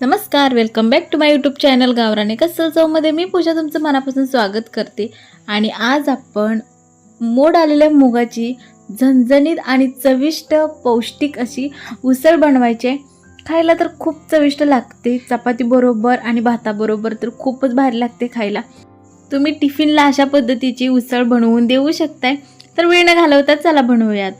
नमस्कार welcome back to my YouTube channel गावराने कसं चवमध्ये मी पूजा तुमचं मनापासून स्वागत करते. आणि आज आपण मोड आलेल्या मुगाची झणझणीत आणि चविष्ट पौष्टिक अशी उसळ बनवायची आहे. खायला तर खूप चविष्ट लागते चपातीबरोबर आणि भाताबरोबर तर खूपच भारी लागते खायला. तुम्ही टिफिनला अशा पद्धतीची उसळ बनवून देऊ शकताय. तर वेळ न घालवता चला बनवूयात.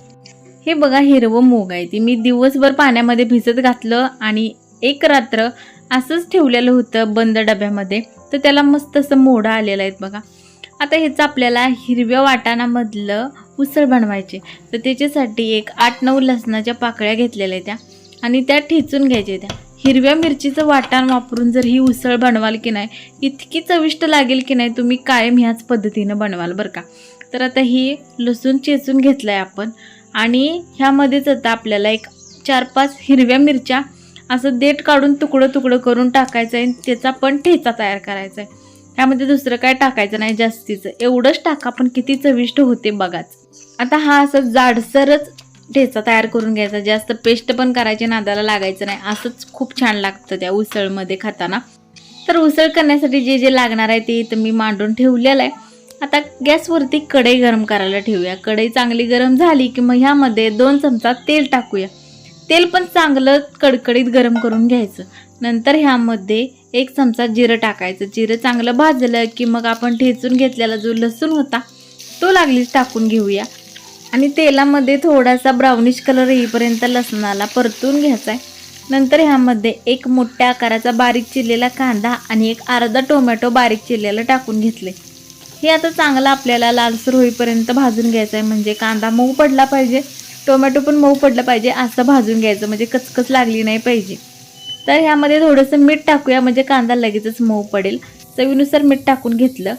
हे बघा हिरवं मूग आहे ती. मी दिवसभर पाण्यामध्ये भिजत घातलं आणि एक रात्र असंच ठेवलेलं होतं बंद डब्यामध्ये. तर त्याला मस्त असं मोडं आलेलं आहेत बघा. आता ह्याचं आपल्याला हिरव्या वाटाणामधलं उसळ बनवायचे. तर त्याच्यासाठी एक आठ नऊ लसणाच्या पाकळ्या घेतलेल्या त्या. आणि त्या ठेचून घ्यायच्या त्या. हिरव्या मिरचीचं वाटाण वापरून जर ही उसळ बनवाल की नाही इतकी चविष्ट लागेल की नाही तुम्ही कायम ह्याच पद्धतीनं बनवाल बरं का. तर आता ही लसूण चेचून घेतलं आहे आपण. आणि ह्यामध्येच आता आपल्याला एक चार पाच हिरव्या मिरच्या असं देठ काढून तुकडं तुकडं करून टाकायचं आहे त्याचा पण ठेचा तयार करायचा आहे त्यामध्ये दुसरं काय टाकायचं नाही जास्तीचं. एवढंच टाका पण किती चविष्ट होते बघाच. आता हा असं जाडसरच ठेचा तयार करून घ्यायचा. जास्त पेस्ट पण करायची नादाला लागायचं नाही. असंच खूप छान लागतं त्या उसळमध्ये खाताना. तर उसळ करण्यासाठी जे जे लागणार आहे ते इथं मी मांडून ठेवलेलं आहे. आता गॅसवरती कढई गरम करायला ठेवूया. कढई चांगली गरम झाली की मग ह्यामध्ये दोन चमचा तेल टाकूया. तेल पण चांगलं कडकडीत गरम करून घ्यायचं. नंतर ह्यामध्ये एक चमचा जिरं टाकायचं. जिरं चांगलं भाजलं की मग आपण ठेचून घेतलेला जो लसूण होता तो लागलीच टाकून घेऊया. आणि तेलामध्ये थोडासा ब्राउनिश कलर येईपर्यंत लसणाला परतून घ्यायचा आहे नंतर ह्यामध्ये एक मोठ्या आकाराचा बारीक चिरलेला कांदा आणि एक अर्धा टोमॅटो बारीक चिरलेला टाकून घेतले. हे आता चांगलं आपल्याला लालसर होईपर्यंत भाजून घ्यायचं आहे म्हणजे कांदा मऊ पडला पाहिजे. टोमॅटो पण मऊ पडलं पाहिजे असं भाजून घ्यायचं म्हणजे कचकच लागली नाही पाहिजे. तर ह्यामध्ये थोडंसं मीठ टाकूया म्हणजे कांदा लगेचच मऊ पडेल. चवीनुसार मीठ टाकून घेतलं.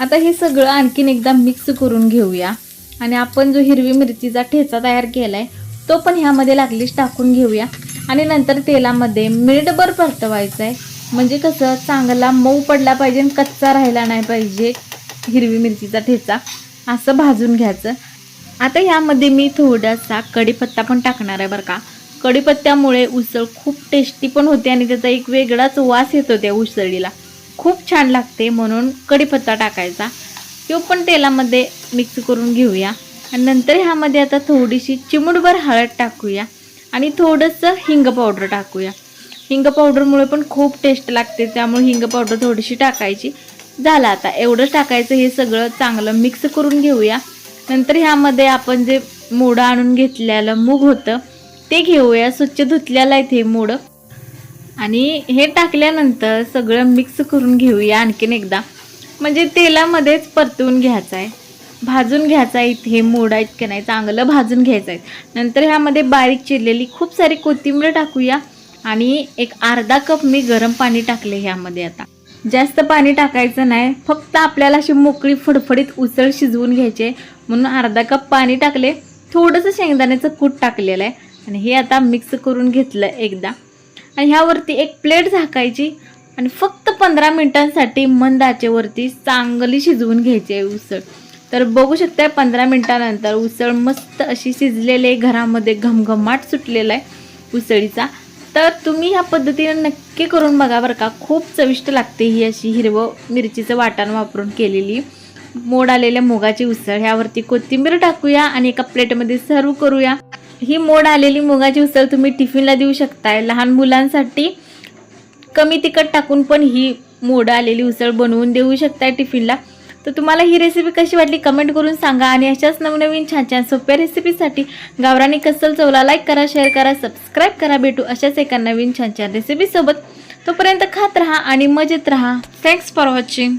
आता हे सगळं आणखीन एकदा मिक्स करून घेऊया. आणि आपण जो हिरवी मिरचीचा ठेचा तयार केला आहे तो पण ह्यामध्ये लागलीच टाकून घेऊया. आणि नंतर तेलामध्ये मिनिटभर परतवायचं आहे म्हणजे कसं चांगला मऊ पडला पाहिजे आणि कच्चा राहिला नाही पाहिजे हिरवी मिरचीचा ठेचा. असं भाजून घ्यायचं. आता ह्यामध्ये मी थोडासा कढीपत्ता पण टाकणार आहे बरं का. कढीपत्त्यामुळे उसळ खूप टेस्टी पण होते आणि त्याचा एक वेगळाच वास येतो त्या उसळीला. खूप छान लागते म्हणून कढीपत्ता टाकायचा. तो पण तेलामध्ये मिक्स करून घेऊया. आणि नंतर ह्यामध्ये आता थोडीशी चिमूटभर हळद टाकूया. आणि थोडंसं हिंग पावडर टाकूया. हिंग पावडरमुळे पण खूप टेस्ट लागते त्यामुळे हिंग पावडर थोडीशी टाकायची. झालं आता एवढंच टाकायचं हे सगळं चांगलं मिक्स करून घेऊया. नंतर ह्यामध्ये आपण जे मोडं आणून घेतलेलं मूग होतं ते घेऊया. स्वच्छ धुतलेलं आहे ते मोडं. आणि हे टाकल्यानंतर सगळं मिक्स करून घेऊया आणखीन एकदा. म्हणजे तेलामध्येच परतवून घ्यायचं आहे. भाजून घ्यायचं आहे इथे. मोडा इतकं नाही चांगलं भाजून घ्यायचं आहे. नंतर ह्यामध्ये बारीक चिरलेली खूप सारी कोथिंबीर टाकूया. आणि एक अर्धा कप मी गरम पाणी टाकले ह्यामध्ये आता. जास्त पाणी टाकायचं नाही फक्त आपल्याला अशी मोकळी फडफडीत उसळ शिजवून घ्यायची आहे. म्हणून अर्धा कप पाणी टाकले. थोडंसं शेंगदाण्याचं कूट टाकलेलं आहे. आणि हे आता मिक्स करून घेतलं एकदा. आणि ह्यावरती एक प्लेट झाकायची. आणि फक्त पंधरा मिनटांसाठी मंद आचेवरती चांगली शिजवून घ्यायची आहे उसळ. तर बघू शकताय पंधरा मिनटानंतर उसळ मस्त अशी शिजलेली आहे. घरामध्ये घमघमाट सुटलेला आहे उसळीचा. तर तुम्ही ह्या पद्धतीने नक्की करून बघा बरं का. खूप चविष्ट लागते ही अशी हिरवं मिरचीचं वाटण वापरून केलेली. मोड आलेल्या मुगाची उसळ. ह्यावरती कोथिंबीर टाकूया आणि एका प्लेटमध्ये सर्व करूया. ही मोड आलेली मुगाची उसळ तुम्ही टिफिनला देऊ शकताय. लहान मुलांसाठी कमी तिखट टाकून पण ही मोड आलेली उसळ बनवून देऊ शकताय टिफिनला. तर तुम्हाला ही रेसिपी कशी वाटली कमेंट करून सांगा आणि अशाच नवनवीन छान छान सोप्या रेसिपीसाठी गावरानी कसल चवला लाईक करा शेअर करा सबस्क्राईब करा भेटू अशाच एका नवीन छान छान रेसिपीसोबत तोपर्यंत खात राहा आणि मजेत राहा. Thanks for watching